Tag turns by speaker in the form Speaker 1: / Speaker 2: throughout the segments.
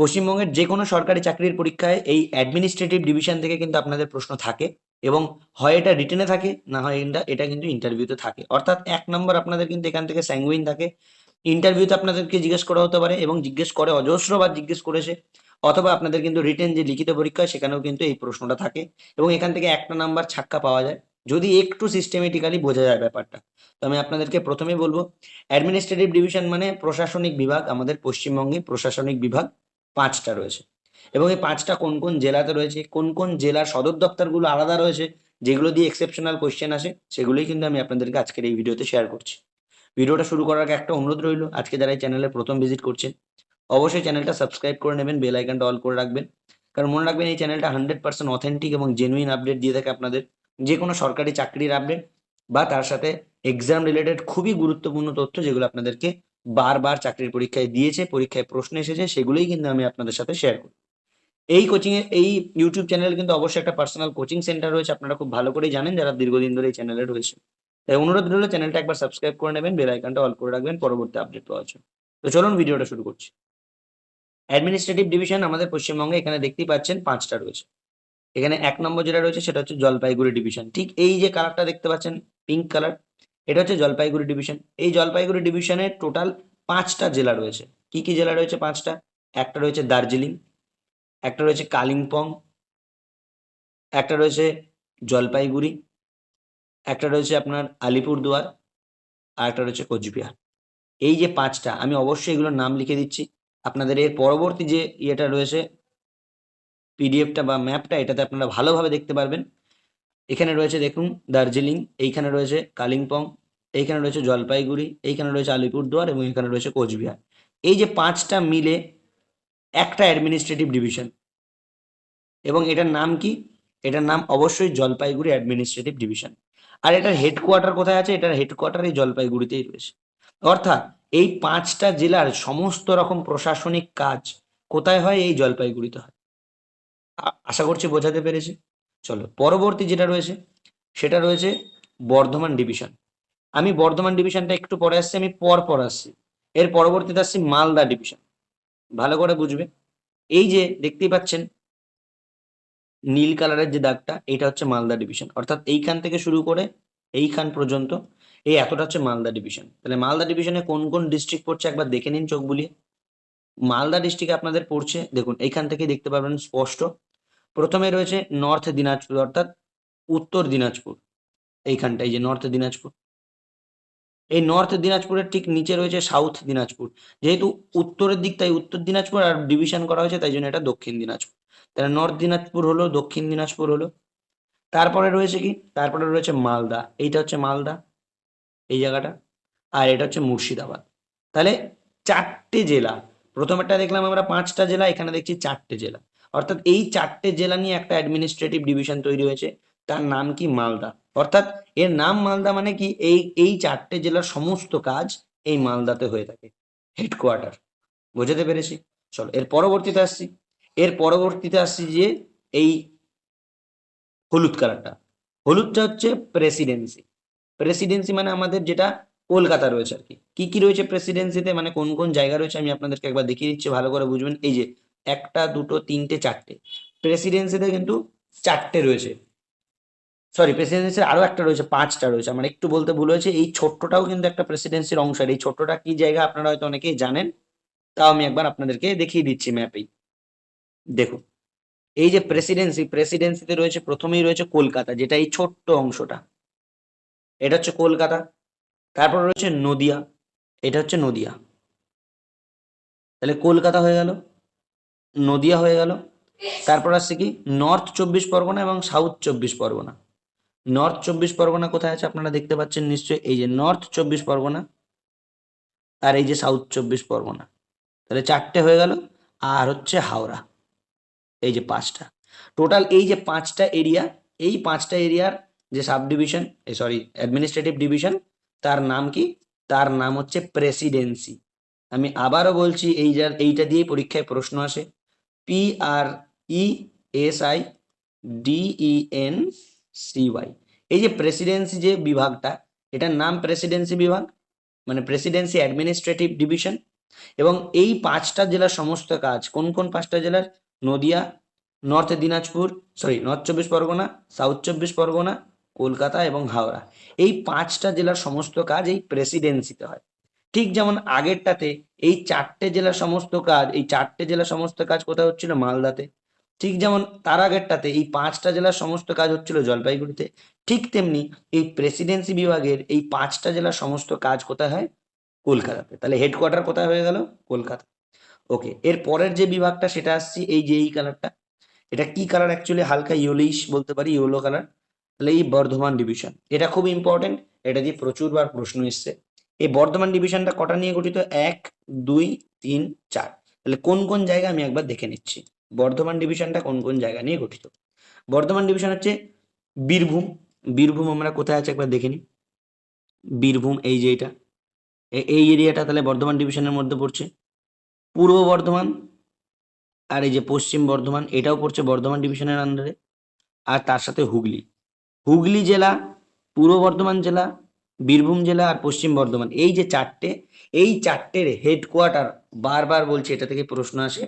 Speaker 1: পশ্চিমবঙ্গের যে কোনো সরকারি চাকরির পরীক্ষায় এই অ্যাডমিনিস্ট্রেটিভ ডিভিশন থেকে কিন্তু আপনাদের প্রশ্ন থাকে এবং হয় এটা রিটেনে থাকে, না হয় এটা এটা কিন্তু ইন্টারভিউতে থাকে। অর্থাৎ এক নম্বর আপনাদের কিন্তু এখান থেকে স্যাঙ্গুইন থাকে। ইন্টারভিউতে আপনাদেরকে জিজ্ঞেস করা হতে পারে এবং জিজ্ঞেস করে অজস্রবার জিজ্ঞেস করেছে। অথবা আপনাদের কিন্তু রিটেন যে লিখিত পরীক্ষা, সেখানেও কিন্তু এই প্রশ্নটা থাকে এবং এখান থেকে একটা নাম্বার ছাক্কা পাওয়া যায়। যদি একটু সিস্টেমেটিক্যালি বোঝা যায় ব্যাপারটা, তো আমি আপনাদেরকে প্রথমেই বলব অ্যাডমিনিস্ট্রেটিভ ডিভিশন মানে প্রশাসনিক বিভাগ, আমাদের পশ্চিমবঙ্গে প্রশাসনিক বিভাগ। পাঁচটা রয়েছে। এবং এই পাঁচটা কোন কোন জেলাতে রয়েছে, কোন কোন জেলার সদর দপ্তরগুলো আলাদা রয়েছে, যেগুলো দিয়ে এক্সেপশনাল কোয়েশ্চেন আসে, সেগুলোই কিন্তু আমি আপনাদেরকে আজকের এই ভিডিওতে শেয়ার করছি। ভিডিওটা শুরু করার আগে একটা অনুরোধ রইল, আজকে যারা এই চ্যানেলে প্রথম ভিজিট করছেন, অবশ্যই চ্যানেলটা সাবস্ক্রাইব করে নেবেন বেল আইকনটা অল করে রাখবেন। কারণ মনে রাখবেন এই চ্যানেলটা হান্ড্রেড পার্সেন্ট অথেন্টিক এবং জেনুইন আপডেট দিয়ে থাকে আপনাদের, যে কোনো সরকারি চাকরির আপডেট বা তার সাথে এক্সাম রিলেটেড খুবই গুরুত্বপূর্ণ তথ্য যেগুলো আপনাদেরকে বারবার চাকরির পরীক্ষায় দিয়েছে, পরীক্ষায় প্রশ্ন এসেছে, সেগুলোই কিন্তু আমি আপনাদের সাথে শেয়ার করি এই কোচিং এ, এই ইউটিউব চ্যানেল কিন্তু অবশ্যই একটা পার্সোনাল কোচিং সেন্টার রয়েছে, আপনারা খুব ভালো করেই জানেন যারা দীর্ঘদিন ধরে এই চ্যানেলে রয়েছে। তাই অনুরোধ রইল চ্যানেলটা একবার সাবস্ক্রাইব করে নেবেন বেল আইকনটা অল করে রাখবেন, পরবর্তী আপডেট পাওয়ার জন্য। তো চলুন ভিডিওটা শুরু করছি। অ্যাডমিনিস্ট্রেটিভ ডিভিশন আমাদের পশ্চিমবঙ্গে এখানে দেখতেই পাচ্ছেন পাঁচটা রয়েছে। এখানে এক নম্বর যেটা রয়েছে, সেটা হচ্ছে জলপাইগুড়ি ডিভিশন ঠিক এই যে কালারটা দেখতে পাচ্ছেন পিঙ্ক কালার এটা হচ্ছে জলপাইগুড়ি ডিভিশন এই জলপাইগুড়ি ডিভিশনের টোটাল পাঁচটা জেলা রয়েছে। কি কি জেলা রয়েছে পাঁচটা? একটা রয়েছে দার্জিলিং, একটা রয়েছে কালিম্পং, একটা রয়েছে জলপাইগুড়ি, একটা রয়েছে আপনার আলিপুরদুয়ার, আর একটা রয়েছে কোচবিহার। এই যে পাঁচটা, আমি অবশ্যই এগুলোর নাম লিখে দিচ্ছি। আপনাদের এর পরবর্তী যে ইয়েটা রয়েছে পিডিএফটা বা ম্যাপটা এটাতে আপনারা ভালোভাবে দেখতে পারবেন। এখানে রয়েছে দেখুন দার্জিলিং, এইখানে রয়েছে কালিম্পং, এইখানে রয়েছে জলপাইগুড়ি, এইখানে রয়েছে আলিপুরদুয়ার এবং এখানে রয়েছে কোচবিহার। এই যে পাঁচটা মিলে একটা অ্যাডমিনিস্ট্রেটিভ ডিভিশন এবং এটার নাম কি? এটার নাম অবশ্যই জলপাইগুড়ি অ্যাডমিনিস্ট্রেটিভ ডিভিশন আর এটার হেডকোয়ার্টার কোথায় আছে? এটার হেডকোয়ার্টার এই জলপাইগুড়িতেই রয়েছে। অর্থাৎ এই পাঁচটা জেলার সমস্ত রকম প্রশাসনিক কাজ কোথায় হয়? এই জলপাইগুড়িতে হয়। আশা করছি বোঝাতে পেরেছি। চলো, পরবর্তী যেটা রয়েছে, সেটা রয়েছে বর্ধমান ডিভিশন আমি বর্ধমান ডিভিশনটা একটু পরে আসছি, আমি পর পর আসছি। এর পরবর্তীতে আসছি মালদা ডিভিশন ভালো করে বুঝবে। এই যে দেখতেই পাচ্ছেন, নীল কালারের যে দাগটা এটা হচ্ছে মালদা ডিভিশন অর্থাৎ এইখান থেকে শুরু করে এইখান পর্যন্ত এই এতটা হচ্ছে মালদা ডিভিশন তাহলে মালদা ডিভিশনে কোন কোন ডিস্ট্রিক্ট পড়ছে একবার দেখে নিন চোখ বুলিয়ে। মালদা ডিস্ট্রিক্টে আপনাদের পড়ছে, দেখুন, এইখান থেকে দেখতে পাবেন স্পষ্ট প্রথমে রয়েছে নর্থ দিনাজপুর, অর্থাৎ উত্তর দিনাজপুর এইখানটা এই যে নর্থ দিনাজপুর। এই নর্থ দিনাজপুরের ঠিক নিচে রয়েছে সাউথ দিনাজপুর। যেহেতু উত্তরের দিক তাই উত্তর দিনাজপুর আর ডিভিশন করা হয়েছে, তাই জন্য এটা দক্ষিণ দিনাজপুর। তাহলে নর্থ দিনাজপুর হলো, দক্ষিণ দিনাজপুর হলো। তারপরে রয়েছে কি? তারপরে রয়েছে মালদা। এইটা হচ্ছে মালদা, এই জায়গাটা। আর এটা হচ্ছে মুর্শিদাবাদ। তাহলে চারটে জেলা। প্রথমেরটা দেখলাম আমরা পাঁচটা জেলা, এখানে দেখছি চারটে জেলা। অর্থাৎ এই চারটে জেলা নিয়ে একটা অ্যাডমিনিস্ট্রেটিভ ডিভিশন তৈরি হয়েছে। তার নাম কি? মালদা। অর্থাৎ এর নাম মালদা মানে কি? এই এই চারটে জেলার সমস্ত কাজ এই মালদাতে হয়ে থাকে। হেডকোয়ার্টার বোঝাতে পেরেছি? চলো, এর পরবর্তীতে আসছি। এর পরবর্তীতে আসছি যে এই হলুদ কালারটা। হলুদটা হচ্ছে প্রেসিডেন্সি প্রেসিডেন্সি মানে আমাদের যেটা কলকাতা রয়েছে আর কি। কি কি রয়েছে প্রেসিডেন্সিতে মানে কোন কোন জায়গা রয়েছে? আমি আপনাদেরকে একবার দেখিয়ে দিচ্ছি, ভালো করে বুঝবেন। এই যে একটা, দুটো, তিনটে, চারটে। প্রেসিডেন্সিতে কিন্তু চারটে রয়েছে। সরি প্রেসিডেন্সির আরও একটা রয়েছে, পাঁচটা রয়েছে। আমার একটু বলতে ভুল হয়েছে, এই ছোট্টটাও কিন্তু একটা প্রেসিডেন্সির অংশ। আর এই ছোট্টটা কি জায়গা আপনারা হয়তো অনেকেই জানেন, তাও আমি একবার আপনাদেরকে দেখিয়ে দিচ্ছি ম্যাপেই দেখুন, এই যে প্রেসিডেন্সি প্রেসিডেন্সিতে রয়েছে, প্রথমেই রয়েছে কলকাতা, যেটা এই ছোট্ট অংশটা। এটা হচ্ছে কলকাতা, তারপর রয়েছে নদিয়া, এটা হচ্ছে নদিয়া। তাহলে কলকাতা হয়ে গেল। নদিয়া হয়ে গেল। তারপর আসছে কি? নর্থ চব্বিশ পরগনা এবং সাউথ চব্বিশ পরগনা। নর্থ চব্বিশ পরগনা কোথায় আছে আপনারা দেখতে পাচ্ছেন নিশ্চয়ই? এই যে নর্থ চব্বিশ পরগনা আর এই যে সাউথ চব্বিশ পরগনা। তাহলে চারটে হয়ে গেল। আর হচ্ছে হাওড়া। এই যে পাঁচটা। টোটাল এই যে পাঁচটা এরিয়া এই পাঁচটা এরিয়ার যে sub division sorry administrative division তার নাম কি? তার নাম হচ্ছে প্রেসিডেন্সি আমি আবারও বলছি, এই যার, এইটা দিয়ে পরীক্ষায় প্রশ্ন আসে। P R E S I D E N C Y এই যে প্রেসিডেন্সি যে বিভাগটা, এটার নাম প্রেসিডেন্সি বিভাগ মানে প্রেসিডেন্সি অ্যাডমিনিস্ট্রেটিভ ডিভিশন এবং এই পাঁচটা জেলার সমস্ত কাজ, কোন কোন পাঁচটা জেলার? Nadia north Dinajpur sorry north চব্বিশ পরগনা সাউথ চব্বিশ পরগনা, কলকাতা এবং হাওড়া। এই পাঁচটা জেলার সমস্ত কাজ এই প্রেসিডেন্সিতে হয়। ঠিক যেমন আগেরটাতে এই চারটে জেলার সমস্ত কাজ, এই চারটে জেলার সমস্ত কাজ কোথায় হচ্ছিল? মালদাতে। ঠিক যেমন তার আগেরটাতে এই পাঁচটা জেলার সমস্ত কাজ হচ্ছিল জলপাইগুড়িতে। ঠিক তেমনি এই প্রেসিডেন্সি বিভাগের এই পাঁচটা জেলার সমস্ত কাজ কোথায় হয়? কলকাতাতে। তাহলে হেডকোয়ার্টার কোথায় হয়ে গেল? কলকাতা। ওকে, এর পরের যে বিভাগটা সেটা আসছি এই যে এই কালারটা। এটা কি কালার অ্যাকচুয়ালি হালকা ইয়েলোইশ বলতে পারি ইয়েলো কালার। তাহলে এই বর্ধমান ডিভিশন এটা খুব ইম্পর্টেন্ট এটা দিয়ে প্রচুরবার প্রশ্ন এসছে। এই বর্ধমান ডিভিশনটা কটা নিয়ে গঠিত? এক, দুই, তিন, চার। তাহলে কোন কোন জায়গা আমি একবার দেখে নিচ্ছি? বর্ধমান ডিভিশনটা কোন কোন জায়গা নিয়ে গঠিত? বর্ধমান ডিভিশন হচ্ছে বীরভূম। বীরভূম আমরা কোথায় আছে একবার দেখে নিই। বীরভূম, এই যে এটা। এই এরিয়াটা তাহলে বর্ধমান ডিভিশনের মধ্যে পড়ছে। পূর্ব বর্ধমান আর এই যে পশ্চিম বর্ধমান, এটাও পড়ছে বর্ধমান ডিভিশনের আন্ডারে আর তার সাথে হুগলি। হুগলি জেলা, পূর্ব বর্ধমান জেলা বীরভূম জেলা আর পশ্চিম বর্ধমান। এই যে চারটে, এই চারটের হেডকোয়ার্টার বারবার বলছি, এটা থেকে প্রশ্ন আসে,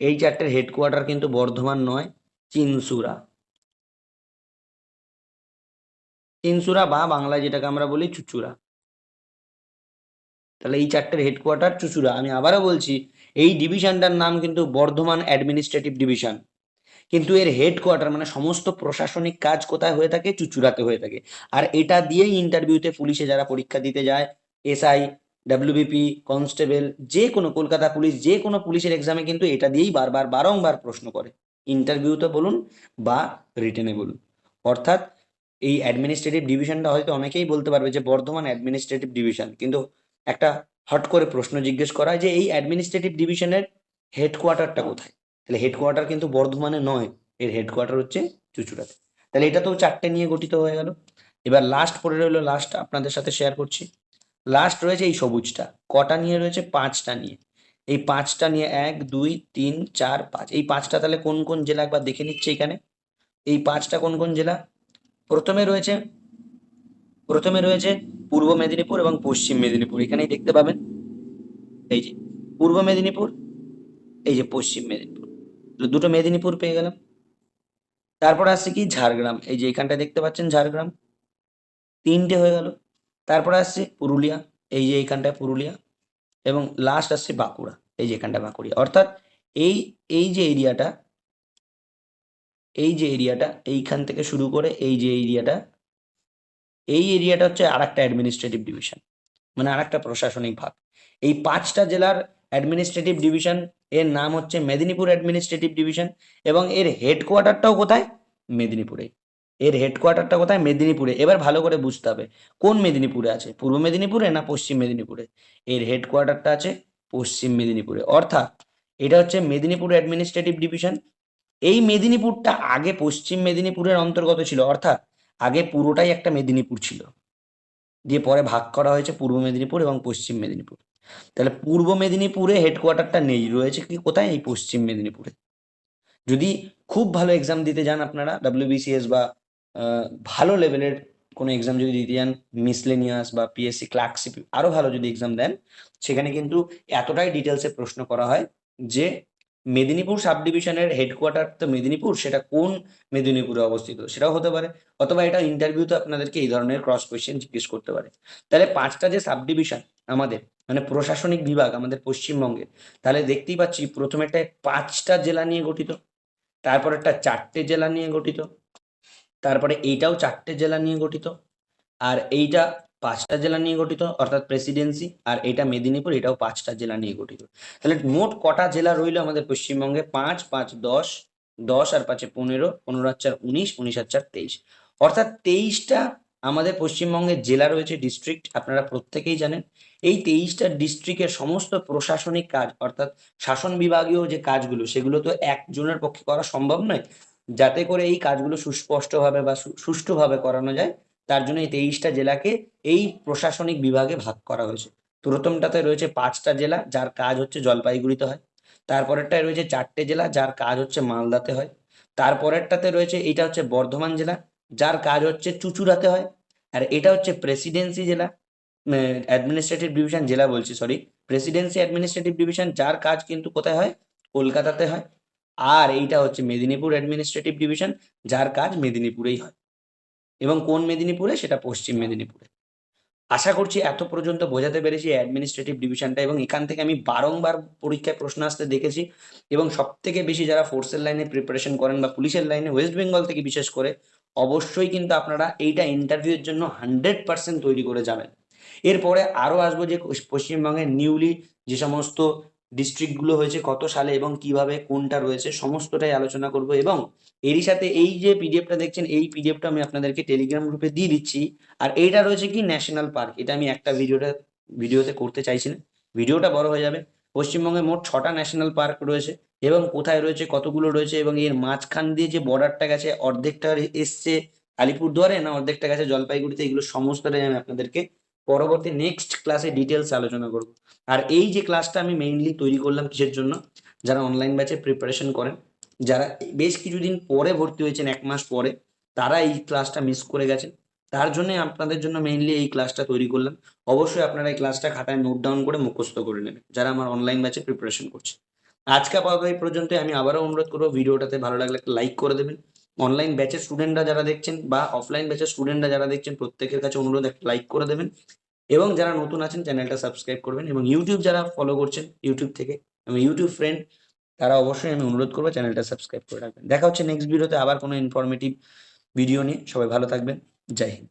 Speaker 1: এই চারটের হেডকোয়ার্টার কিন্তু বর্ধমান নয়, চিনসুরা। চিনসুরা বা বাংলায় যেটাকে আমরা বলি চুচুড়া। তাহলে এই চারটের হেডকোয়ার্টার চুচুড়া। আমি আবারও বলছি, এই ডিভিশনটার নাম কিন্তু বর্ধমান অ্যাডমিনিস্ট্রেটিভ ডিভিশন কিন্তু এর হেডকোয়ার্টার মানে সমস্ত প্রশাসনিক কাজ কোথায় হয়ে থাকে? চুচুড়াতে হয়ে থাকে। আর এটা দিয়েই ইন্টারভিউতে পুলিশে যারা পরীক্ষা দিতে যায় এসআই ডাব্লিউবিপি কনস্টেবল যে কোনো কলকাতা পুলিশ, যে কোনো পুলিশের এক্সামে কিন্তু এটা দিয়েই বারবার, বারংবার প্রশ্ন করে। ইন্টারভিউতে বলুন বা রিটেনে বলুন। অর্থাৎ এই অ্যাডমিনিস্ট্রেটিভ ডিভিশনটা হয়তো অনেকেই বলতে পারবে যে বর্ধমান অ্যাডমিনিস্ট্রেটিভ ডিভিশন কিন্তু একটা হট করে প্রশ্ন জিজ্ঞেস করা যে এই অ্যাডমিনিস্ট্রেটিভ ডিভিশনের হেডকোয়ার্টারটা কোথায়? তাহলে হেডকোয়ার্টার কিন্তু বর্ধমানে নয়, এর হেডকোয়ার্টার হচ্ছে চুচুড়াতে। তাহলে এটা তো চারটে নিয়ে গঠিত হয়ে গেল। এবার লাস্ট পড়ে রইল লাস্ট আপনাদের সাথে শেয়ার করছি। লাস্ট রয়েছে এই সবুজটা, কটা নিয়ে রয়েছে? পাঁচটা নিয়ে। এই পাঁচটা নিয়ে এক, দুই, তিন, চার, পাঁচ। এই পাঁচটা তাহলে কোন কোন জেলা একবার দেখে নিচ্ছে এখানে? এই পাঁচটা কোন কোন জেলা? প্রথমে রয়েছে প্রথমে রয়েছে পূর্ব মেদিনীপুর এবং পশ্চিম মেদিনীপুর। এখানেই দেখতে পাবেন। এই যে, পূর্ব মেদিনীপুর, এই যে পশ্চিম মেদিনীপুর। দুটো মেদিনীপুর পেয়ে গেলাম। তারপর আসছে কি? ঝাড়গ্রাম। এই যে এখানটা দেখতে পাচ্ছেন ঝাড়গ্রাম। তিনটে হয়ে গেল। তারপরে আসছে পুরুলিয়া। এই যে এইখানটায় পুরুলিয়া। এবং লাস্ট আসছে বাঁকুড়া। এই যে এখানটা বাঁকুড়িয়া। অর্থাৎ এই এই যে এরিয়াটা, এই যে এরিয়াটা, এইখান থেকে শুরু করে এই যে এরিয়াটা, এই এরিয়াটা হচ্ছে আর একটা অ্যাডমিনিস্ট্রেটিভ ডিভিশন মানে আর একটা প্রশাসনিক ভাগ। এই পাঁচটা জেলার অ্যাডমিনিস্ট্রেটিভ ডিভিশন এর নাম হচ্ছে মেদিনীপুর অ্যাডমিনিস্ট্রেটিভ ডিভিশন এবং এর হেডকোয়ার্টারটাও কোথায়? মেদিনীপুরে। এর হেডকোয়ার্টারটা কোথায়? মেদিনীপুরে। এবার ভালো করে বুঝতে হবে, কোন মেদিনীপুরে আছে? পূর্ব মেদিনীপুরে না পশ্চিম মেদিনীপুরে? এর হেডকোয়ার্টারটা আছে পশ্চিম মেদিনীপুরে। অর্থাৎ এটা হচ্ছে মেদিনীপুর অ্যাডমিনিস্ট্রেটিভ ডিভিশন এই মেদিনীপুরটা আগে পশ্চিম মেদিনীপুরের অন্তর্গত ছিল, অর্থাৎ আগে পুরোটাই একটা মেদিনীপুর ছিল। দিয়ে পরে ভাগ করা হয়েছে পূর্ব মেদিনীপুর এবং পশ্চিম মেদিনীপুর। তাহলে পূর্ব মেদিনীপুরে হেডকোয়ার্টারটা নেই, রয়েছে কি কোথায়? এই পশ্চিম মেদিনীপুরে। যদি খুব ভালো এক্সাম দিতে যান আপনারা ডাব্লিউবিসিএস বা ভালো লেভেলের কোনো এক্সাম যদি দিতে যান মিসলেনিয়াস বা পিএসসি ক্লার্কশিপ আরও ভালো যদি এক্সাম দেন, সেখানে কিন্তু এতটাই ডিটেলসে প্রশ্ন করা হয় যে মেদিনীপুর সাব ডিভিশনের হেডকোয়ার্টার তো মেদিনীপুর, সেটা কোন মেদিনীপুরে অবস্থিত? সেটাও হতে পারে। অথবা এটা ইন্টারভিউতে আপনাদেরকে এই ধরনের ক্রস কোয়েশ্চেন জিজ্ঞেস করতে পারে। তাহলে পাঁচটা যে সাব ডিভিশন আমাদের মানে প্রশাসনিক বিভাগ আমাদের পশ্চিমবঙ্গের তাহলে দেখতেই পাচ্ছি প্রথমে একটা পাঁচটা জেলা নিয়ে গঠিত, তারপর একটা চারটে জেলা নিয়ে গঠিত, তারপরে এইটাও চারটে জেলা নিয়ে গঠিত, আর এইটা পাঁচটা জেলা নিয়ে গঠিত, অর্থাৎ প্রেসিডেন্সি, আর এটা মেদিনীপুর, এটাও পাঁচটা জেলা নিয়ে গঠিত। তাহলে মোট কটা জেলা রইল আমাদের পশ্চিমবঙ্গে? পাঁচ পাঁচ, দশ দশ আর পাঁচে পনেরো পনেরো আর চার উনিশ উনিশ আর চার তেইশ। অর্থাৎ তেইশটা আমাদের পশ্চিমবঙ্গের জেলা রয়েছে ডিস্ট্রিক্ট আপনারা প্রত্যেকেই জানেন। এই তেইশটা ডিস্ট্রিক্টের সমস্ত প্রশাসনিক কাজ, অর্থাৎ শাসন বিভাগীয় যে কাজগুলো, সেগুলো তো একজনের পক্ষে করা সম্ভব নয়। যাতে করে এই কাজগুলো সুস্পষ্টভাবে বা সুষ্ঠুভাবে করানো যায়, তার জন্য এই তেইশটা জেলাকে এই প্রশাসনিক বিভাগে ভাগ করা হয়েছে। প্রথমটাতে রয়েছে পাঁচটা জেলা, যার কাজ হচ্ছে জলপাইগুড়িতে হয়। তারপরেরটায় রয়েছে চারটে জেলা, যার কাজ হচ্ছে মালদাতে হয়। তারপরেরটাতে রয়েছে এটা হচ্ছে বর্ধমান জেলা। যার কাজ হচ্ছে চুচুড়াতে হয়। আর এটা হচ্ছে প্রেসিডেন্সি জেলা অ্যাডমিনিস্ট্রেটিভ ডিভিশন জেলা বলছি সরি প্রেসিডেন্সি অ্যাডমিনিস্ট্রেটিভ ডিভিশন যার কাজ কিন্তু কোথায় হয়? কলকাতাতে হয়। আর এইটা হচ্ছে মেদিনীপুর অ্যাডমিনিস্ট্রেটিভ ডিভিশন যার কাজ মেদিনীপুরেই হয়। এবং কোন মেদিনীপুরে? সেটা পশ্চিম মেদিনীপুরে। আশা করছি এত পর্যন্ত বোঝাতে পেরেছি অ্যাডমিনিস্ট্রেটিভ ডিভিশনটা এবং এখান থেকে আমি বারংবার পরীক্ষায় প্রশ্ন আসতে দেখেছি এবং সব থেকে বেশি যারা ফোর্সের লাইনে প্রিপারেশন করেন বা পুলিশের লাইনে ওয়েস্ট বেঙ্গল থেকে বিশেষ করে অবশ্যই কিন্তু আপনারা এইটা ইন্টারভিউর জন্য হান্ড্রেড পার্সেন্ট তৈরি করে যাবেন। এরপরে আরও আসব যে পশ্চিমবঙ্গের নিউলি যে সমস্ত ডিস্ট্রিক্টগুলো হয়েছে, কত সালে এবং কীভাবে কোনটা রয়েছে, সমস্তটাই আলোচনা করব এবং এরই সাথে এই যে পিডিএফটা দেখছেন, এই পিডিএফটা আমি আপনাদেরকে টেলিগ্রাম গ্রুপে দিয়ে দিচ্ছি। আর এইটা রয়েছে কি ন্যাশনাল পার্ক এটা আমি একটা ভিডিওটা ভিডিওতে করতে চাইছি না। ভিডিওটা বড় হয়ে যাবে। পশ্চিমবঙ্গে মোট ছটা ন্যাশনাল পার্ক রয়েছে এবং কোথায় রয়েছে, কতগুলো রয়েছে এবং এর মাঝখান দিয়ে যে বর্ডারটা গেছে, অর্ধেকটা এসছে আলিপুরদুয়ারে না অর্ধেকটা গেছে জলপাইগুড়িতে? এগুলো সমস্তটাই আমি আপনাদেরকে পরবর্তী নেক্সট ক্লাসে ডিটেলস আলোচনা করব। আর এই যে ক্লাসটা আমি মেইনলি তৈরি করলাম কিসের জন্য? যারা অনলাইন ব্যাচে প্রিপারেশন করেন, যারা বেশ কিছুদিন পরে ভর্তি হয়েছেন, এক মাস পরে, তারা এই ক্লাসটা মিস করে গেছেন। তার জন্য আপনাদের জন্য মেইনলি এই ক্লাসটা তৈরি করলাম। অবশ্যই আপনারা এই ক্লাসটা খাতায় নোট ডাউন করে মুখস্থ করে নেবেন, যারা আমার অনলাইন ব্যাচে প্রিপারেশন করছে। আজকে আপাতত এই পর্যন্ত আমি আবারও অনুরোধ করব, ভিডিওটাতে ভালো লাগলে একটা লাইক করে দেবেন। অনলাইন ব্যাচের স্টুডেন্টরা যারা দেখছেন বা অফলাইন ব্যাচের স্টুডেন্টরা যারা দেখছেন, প্রত্যেকের কাছে অনুরোধ, একটা লাইক করে দেবেন। এবং যারা নতুন আছেন চ্যানেলটা সাবস্ক্রাইব করবেন। এবং ইউটিউব যারা ফলো করছেন ইউটিউব থেকে, এবং ইউটিউব ফ্রেন্ড তারা অবশ্যই আমি অনুরোধ করব চ্যানেলটা সাবস্ক্রাইব করে রাখবেন। দেখা হচ্ছে নেক্সট ভিডিওতে আবার কোনো ইনফরমেটিভ ভিডিও নিয়ে। সবাই ভালো থাকবেন। জয় হিন্দ